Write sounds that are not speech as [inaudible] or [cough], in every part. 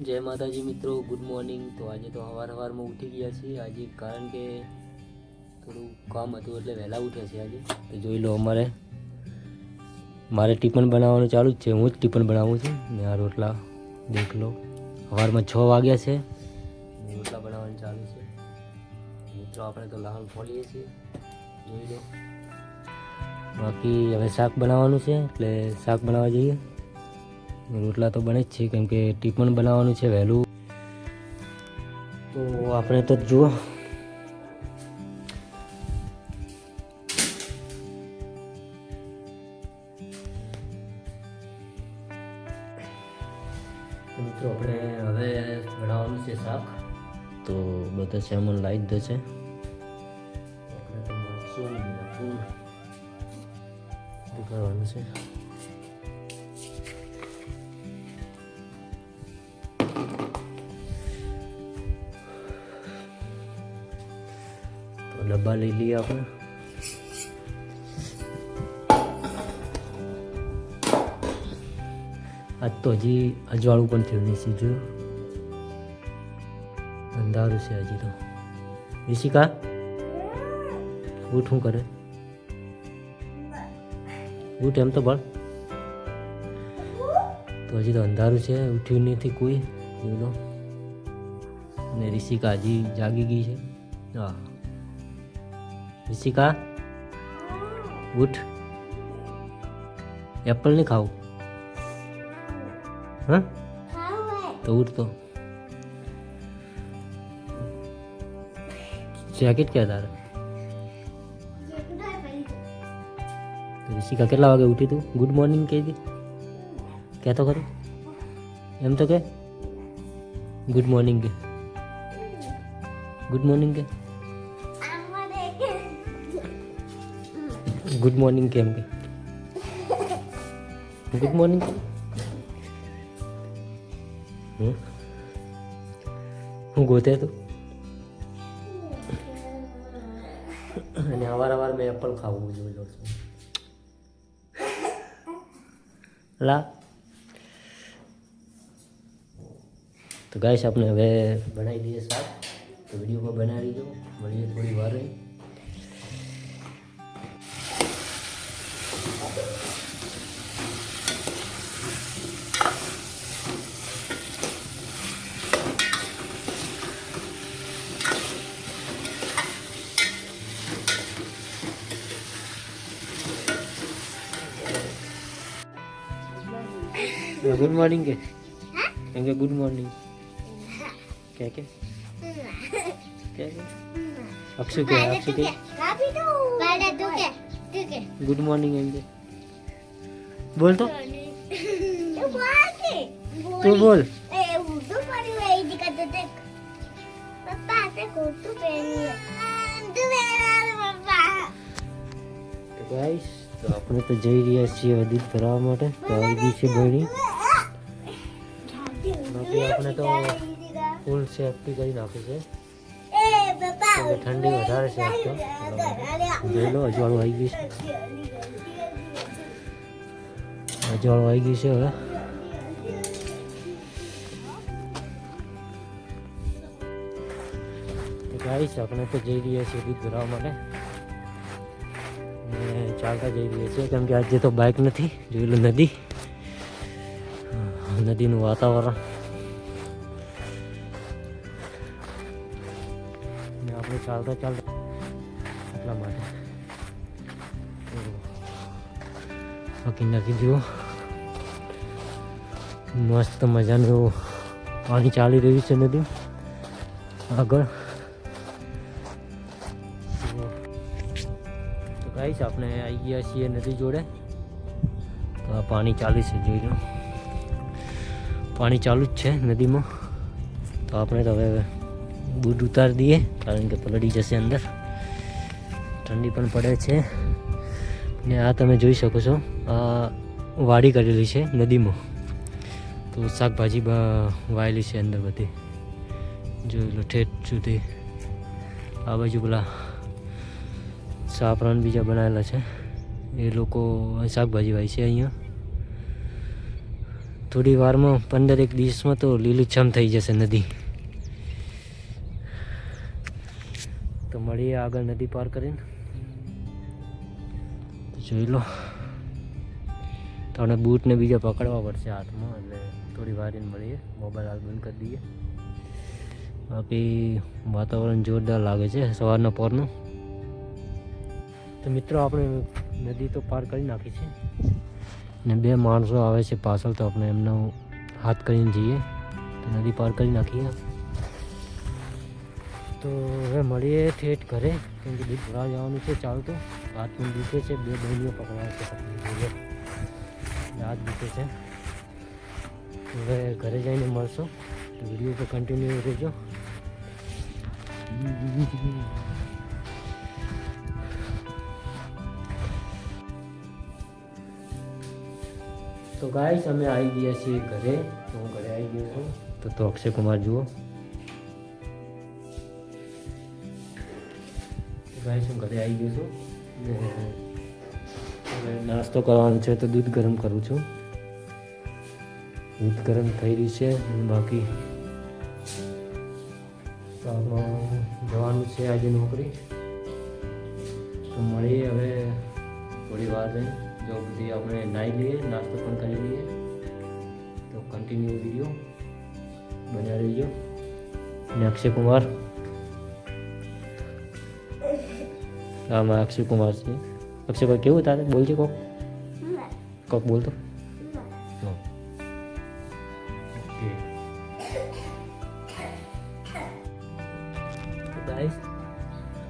જય માતાજી મિત્રો ગુડ મોર્નિંગ તો આજે તો સવાર સવારમાં ઉઠી ગયા છીએ. આજે કારણ કે થોડું કામ હતું એટલે વહેલા ઉઠ્યા છીએ આજે. તો જોઈ લો અમારે, મારે ટિફિન બનાવવાનું ચાલુ જ છે. હું જ ટિફિન બનાવું છું. ને આ રોટલા દેખ લો. સવારમાં છ વાગ્યા છે. રોટલા બનાવવાનું ચાલુ છે. મિત્રો, આપણે તો લાલ ખોલીએ છીએ. જોઈ લો. બાકી હવે શાક બનાવવાનું છે. એટલે શાક બનાવવા જઈએ. રોટલા તો બને જ છે, કેમ કે ટિફિન બનાવવાનું છે, વહેલું. તો આપણે તો જુઓ. મિત્રો, આપણે હવે બનાવવાનું છે શાક. તો બધા સામાન લાવી દીધો છે. આપણે તો મીઠું બધું કરવાનું છે? ડબ્બા લઈ લઈએ આપણે આજ તો હજી અજવાળું પણ થયું નહીં સીધું અંધારું છે હજી તો ઋષિકા ઉઠ કરે ઉઠ એમ તો ભણ તો હજી તો અંધારું છે ઉઠ્યું નથી કોઈ જોઈ લો અને ઋષિકા હજી જાગી ગઈ છે હા ઋષિકા ઉઠ એપલ નહીં ખાવું હા તો ઉઠ તો જેકેટ ક્યાં તારે તો ઋષિકા કેટલા વાગે ઉઠી તું ગુડ મોર્નિંગ કહી દી કહેતો ખરું એમ તો કે ગુડ મોર્નિંગ કે ગુડ મોર્નિંગ કે ગુડ મોર્નિંગ કેમ કે ગુડ મોર્નિંગ હું ગોતે તું? અને અવાર અવાર મેં એપલ ખાવું જોઈ લો છું. લા. તો ગાઈશ આપણે હવે બનાવી દઈએ શાક. તો વિડીયોમાં બનાવી દો મળીએ થોડી વાર. રહી ગુડ મોર્નિંગ કે? એમ કે ગુડ મોર્નિંગ. કે કે? કે અક્ષુ કે અક્ષુ કે? ગુડ મોર્નિંગ એમ કે. બોલ તો. તું બોલ ગાઈસ તો આપણે તો જઈ રહ્યા છીએ અદિત ભરાવા માટે. તો આવી ગઈ છે બહેણી બાકી આપણે તો ફૂલ સેફટી કરી નાખી છે. ઠંડી વધારે છે તો. જોઈ અજવાળું આવી ગયું છે. અજવાળું આવી ગયું છે હવે. તો ગાઈસ આપણે તો જઈ રહ્યા છીએ દૂધ ભરાવા માટે. અને ચાલતા જઈ રહ્યા છીએ કેમ કે આજે તો બાઇક નથી જોઈ લો નદી નદીનું વાતાવરણ. ચાલતા ચાલતા. એટલા માટે. બાકી નથી જુઓ. મસ્ત મજાનું પાણી ચાલી રહ્યું છે નદી આગળ. તો ગાઈશ આપણે આવી ગયા છીએ નદી જોડે. તો આ પાણી ચાલુ છે, જોઈ લો. પાણી ચાલુ જ છે નદીમાં. તો આપણે તો હવે બૂટ ઉતારી દઈએ, કારણ કે પલળી જશે અંદર. ઠંડી પણ પડે છે. ને આ તમે જોઈ શકો છો, આ વાડી કરેલી છે નદીમાં. તો શાકભાજી વાયેલી છે અંદર બધી. જોઈ લો, ઠેઠ સુધી. આ બાજુ પેલા સાપરાન બીજા બનાવેલા છે. એ લોકો શાકભાજી વાય છે અહીંયા. થોડી વારમાં પંદર એક દિવસમાં તો લીલુંછમ થઈ જશે નદી. મળીએ આગળ નદી પાર કરીને. જોઈ લો. તમને બૂટને બીજા પકડવા પડશે હાથમાં એટલે થોડી વારીને મળીએ. મોબાઈલ હાલ બંધ કરી દઈએ. બાકી વાતાવરણ જોરદાર લાગે છે સવારના પોરનું. તો મિત્રો, આપણે નદી તો પાર કરી નાખી છે. ને બે માણસો આવે છે પાછળ, તો આપણે એમનો હાથ કરીને જઈએ. તો નદી પાર કરી નાખીએ. તો હવે મળીએ ઠેઠ ઘરે, કેમ કે દૂધ ભરાવા જવાનું છે ચાલતું. હાથ પણ દુખે છે, બે બહેનીઓ પકડવા છે જોઈએ. હાથ દુખે છે. હવે ઘરે જઈને મળશો. તો વીડિયો પર કન્ટિન્યુ રહેજો. તો ગાઈસ અમે આવી ગયા છીએ ઘરે. તો હું ઘરે આવી ગયો છું. તો તો અક્ષય કુમાર જુઓ. ગાઈસ હું ઘરે આવી ગયો છું. નાસ્તો કરવાનો છે, તો દૂધ ગરમ કરું છું. દૂધ ગરમ થઈ રહ્યું છે બાકી જવાનું છે આજે નોકરી. તો મળીએ હવે થોડી વાર રહી, જો બધી આપણે નાહી લઈએ, નાસ્તો પણ કરી લઈએ. તો કન્ટિન્યુ વીડિયો બન્યા રહીજો. અને અક્ષય કુમાર. આમાં અક્ષય કુમાર છે અક્ષય ભાઈ કેવું તારે બોલજે કોક કોક બોલતો No. Okay. તો guys,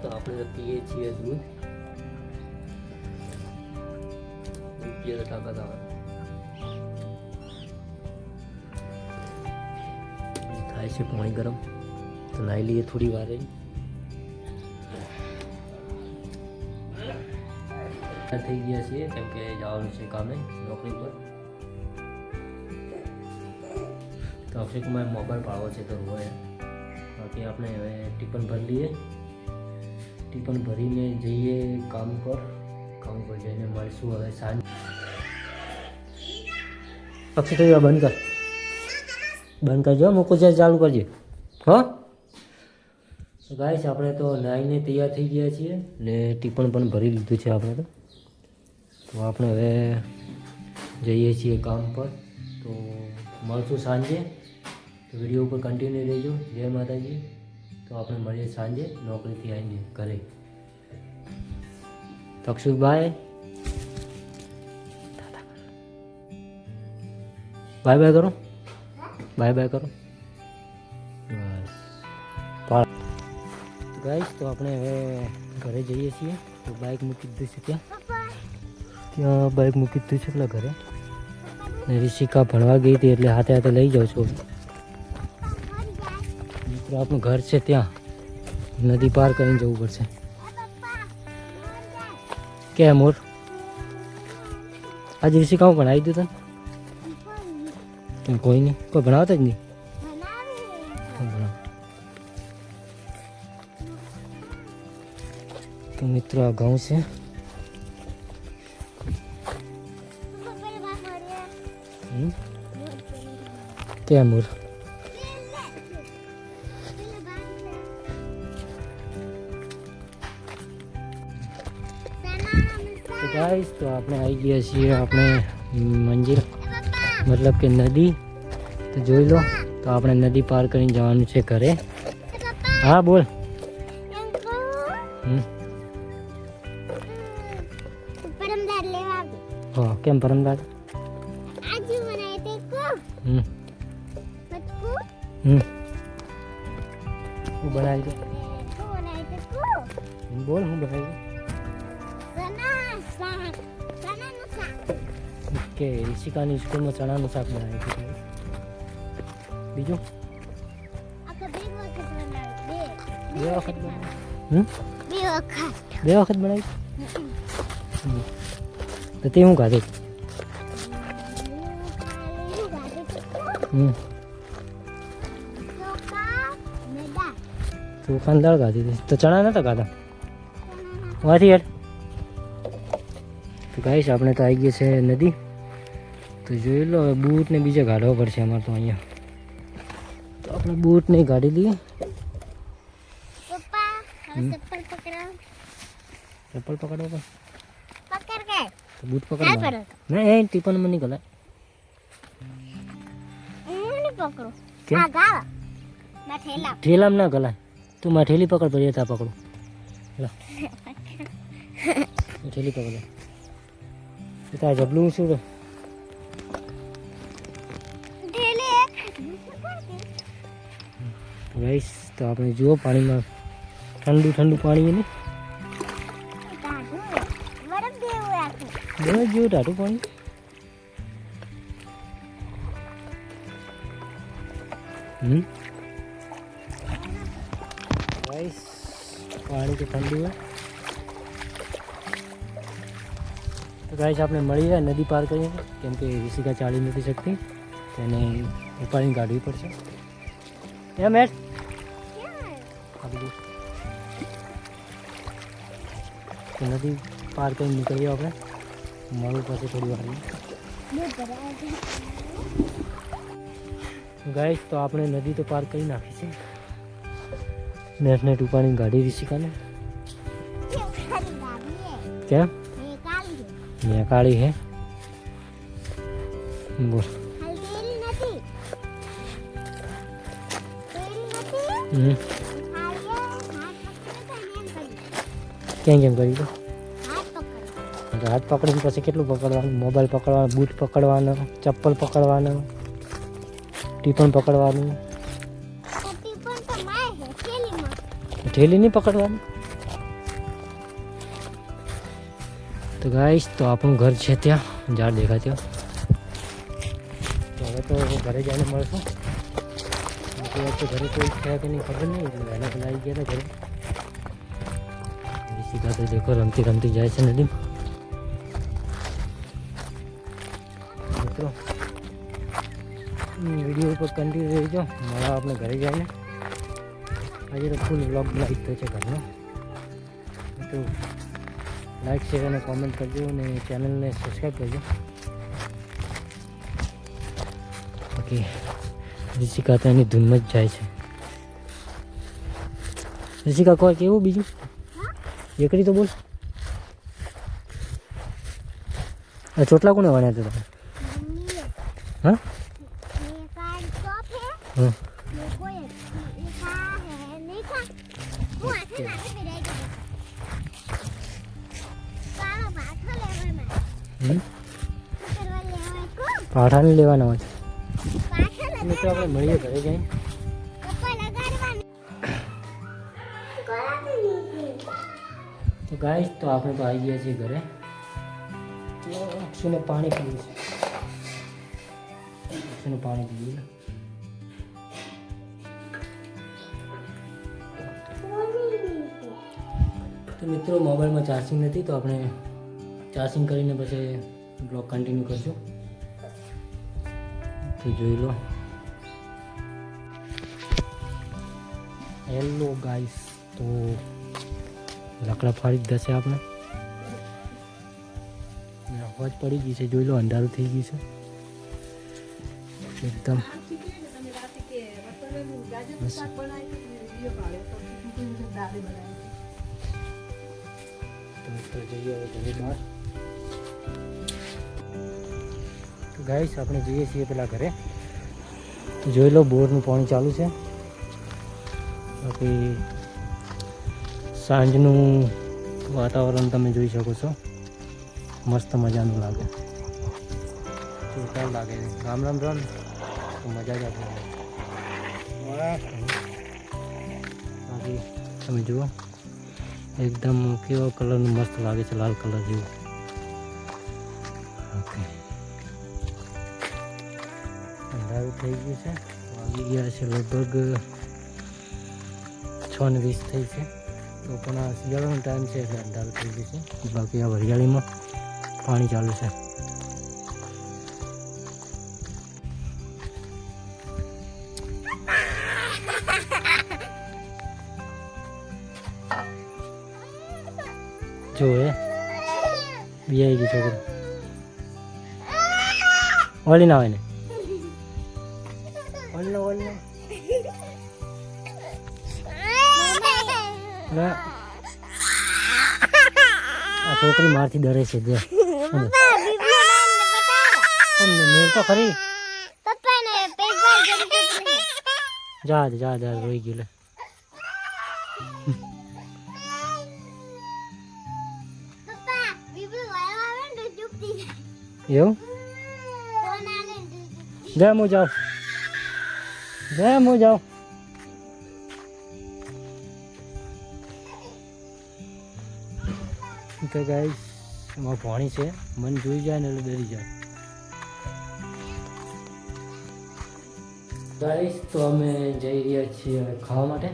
તો આપણે પીએ છીએ દૂધ દૂધ પીએ તો તાકાત આવે થાય છે પાણી ગરમ તો નાહી લઈએ થોડી વાર રહી થઈ ગયા છીએ, કેમ કે જવાનું છે કામે, નોકરી પર. તો અક્ષય કુમાર મોબાઈલ પાડવો છે તો હોય બાકી આપણે હવે ટિફન ભરી લઈએ. ટિફન ભરીને જઈએ કામ પર. કામ પર જઈને મળીશું હવે સાંજ. અક્ષય થઈ બંધ કર. બંધ કરજો મૂકું છે, ચાલુ કરજે. હો? ગાય છે આપણે તો નાઈને તૈયાર થઈ ગયા છીએ ને ટિફન પણ ભરી લીધું છે આપણે તો. તો આપણે હવે જઈએ છીએ કામ પર તો મળશું સાંજે તો વીડિયો ઉપર કન્ટિન્યુ રહેજો જય માતાજી તો આપણે મળીએ સાંજે નોકરીથી આવીને ઘરે તક્ષુભાઈ બાય બાય કરો બાય બાય કરો બસ ગાઈશ તો આપણે હવે ઘરે જઈએ છીએ તો બાઇક મૂકી દીધું છે ત્યાં ત્યાં બાઇક મૂકી દીધું છે પેલા ઘરે. ને રિષિકા ભણવા ગઈ હતી એટલે હાથે હાથે લઈ જાઉં છું. મિત્રો, આપણું ઘર છે ત્યાં. નદી પાર કરીને જવું પડશે. કે મોર? આજે રિષિકા હું ભણાવી દીધું તને? કોઈ નહીં. કોઈ ભણાવતા જ નહીં? તો મિત્રો, આ ઘઉં છે. કે મોર તો ગાઈસ તો આપણે આવી ગયા છીએ આપણે મંજિલ મતલબ કે નદી તો જોઈ લો તો આપણે નદી પાર કરીને જવાનું છે ઘરે હા બોલ હા કેમ બનાય હમ હમ. હું બનાવી દઉં બોલ હું બનાવી દઉં. સના શાક સના નું શાક કે ઈશિકાની સ્કૂલમાં ચણાનું શાક બનાવી દીધું બીજું? બે વખત બનાવી બે વખત હમ? બે વખત બનાવી તો તે હું ખાધું? હમ. ચોખાની દાળ ખાધી હતી. તો ચણા નતા ખાધા? વાંચી યાર તો ગાઈશ આપણે તો આવી ગઈ છે નદી. તો જોઈ લો હવે બૂટ ને બીજા કાઢવા પડશે અમારે તો અહીંયા. તો આપણે બૂટ ને કાઢી લઈએ. ચપ્પલ પકડો પકડવા પણ બૂટ પકડો. ના એ ટીપનમાં નહીં ગલાય. નહીં ઠેલામાં ના ગલાય. તું મારી ઠેલી પકડ પછી તા પકડું. લા. [laughs] હું ઠેલી પકડ એ તાર જબલું શું રે થેલે રાઈસ તો આપણે જુઓ પાણીમાં ઠંડુ ઠંડુ પાણી એને. કાઢું બરફ જેવું આખું બસ જેવું ટાટું પાણી. હમ? તો ઠંડુ હોય. તો ગાઈસ, આપણે મળીએ નદી પાર કરીએ કેમ કે ઋષિકા ચાલી નથી શકતી. તેને ઉપાડીને કાઢવી પડશે. એમ એટ તો નદી પાર કરીને નીકળીએ આપણે. મળું પછી થોડી વાર દૂધ તો આપણે નદી તો પાર કરી નાખી છે. નેટ નેટ ઉપાડીને ગાડી ઋષિકાને હાથ પકડે તો એમ કરી કેમ કેમ કરી દો હાથ પકડીને પછી કેટલું પકડવાનું? મોબાઈલ પકડવાનો બૂટ પકડવાનો ચપ્પલ પકડવાનો ટીપણ પકડવાનું? ઠેલી નહીં પકડવાની? તો ગાઈશ તો આપણું ઘર છે ત્યાં ઝાડ દેખાય ત્યાં તો હવે તો ઘરે જઈને મળશું બાકી વચ્ચે ઘરે કોઈ છે કે નહીં ખબર નહીં એટલે વહેલા પહેલા આવી ગયા હતા ઘરે। ઋષિકા તો દેખો, રમતી રમતી જાય છે નદીમાં। મિત્રો વીડિયો ઉપર કન્ટિન્યુ રહેજો મળવા આપણે ઘરે જઈને। આજે તો ફૂલ વ્લોગ બનાવી દીધો છે ઘરનો। તો લાઈક શેર અને કોમેન્ટ કરજો અને ચેનલને સબસ્ક્રાઈબ કરજો. ઓકે ઋષિકા તો એની ધૂનમાં જ જાય છે. ઋષિકા કોઈ કેવું બીજું? એકડી તો બોલ. ચોટલા કોને વણ્યા હતા તમે? હા? હે પાઠાને લેવાના હોય મિત્રો આપણે મળીએ ઘરે જઈ તો ગાઈશ તો આપણે તો આવી ગયા છીએ ઘરે. અક્ષુને પાણી પીવું છે. અક્ષુને પાણી પીવું છે. તો મિત્રો મોબાઈલમાં ચાર્જિંગ નથી, તો આપણે ચાર્જિંગ કરીને પછી બ્લોગ કન્ટિન્યુ કરશું તો જોઈ લો. હેલો ગાઈસ તો લાકડા ફાડી જ દશે આપણે. ને અવાજ પડી ગઈ છે, જોઈ લો અંધારું થઈ ગયું છે. એકદમ. બસ. તો મિત્રો જઈએ હવે ઘરે બહાર. તો ગાઈસ, આપણે જઈએ છીએ પેલા ઘરે. જોઈ લો, બોરનું પાણી ચાલુ છે. બાકી સાંજનું વાતાવરણ તમે જોઈ શકો છો. મસ્ત મજાનું લાગે. જોરદાર લાગે? રામ રામ રામ. તો મજા જ આપી બાકી તમે જુઓ, એકદમ કેવો કલરનું મસ્ત લાગે છે, લાલ કલર જેવું. થઈ ગયું છે. વાગી ગયા છે લગભગ છ ને વીસ થઈ છે. તો પણ આ શિયાળાનો ટાઈમ છે એટલે અંધારું થઈ ગયું છે. બાકી આ વરિયાળીમાં પાણી ચાલુ છે. જોવે એ, બી આવી ગઈ છોકરી. વળી ના હોય ને. છોકરી મારથી ડરે છે જે મેલ તો ખરી. જા જા જા રોઈ ગયું લે. પપ્પા બીબલો વાયો આવે ને તો ચૂપ થઈ જાય. એવું? જય હું જાઉં. જય હું જાઉં. તો ગાય એમાં પાણી છે. મન જોઈ જાય ને એટલે ડરી જાય. ગાઈસ તો અમે જઈ રહ્યા છીએ ખાવા માટે.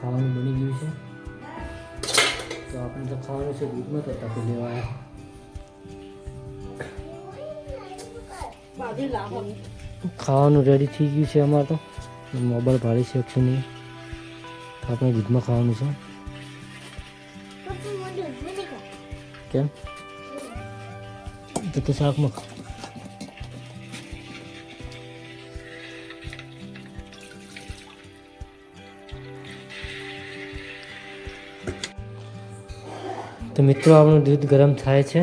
ખાવાનું બની ગયું છે. તો આપણે તો ખાવાનું છે દૂધમાં, તો તપી લેવા આવ્યા ખાવાનું રેડી થઈ ગયું છે અમારે તો. મોબાઈલ ભાડી શકશું નહીં. તો આપણે દૂધમાં ખાવાનું છે. કેમ તો તો શાકમાં ખા તો મિત્રો આપણું દૂધ ગરમ થાય છે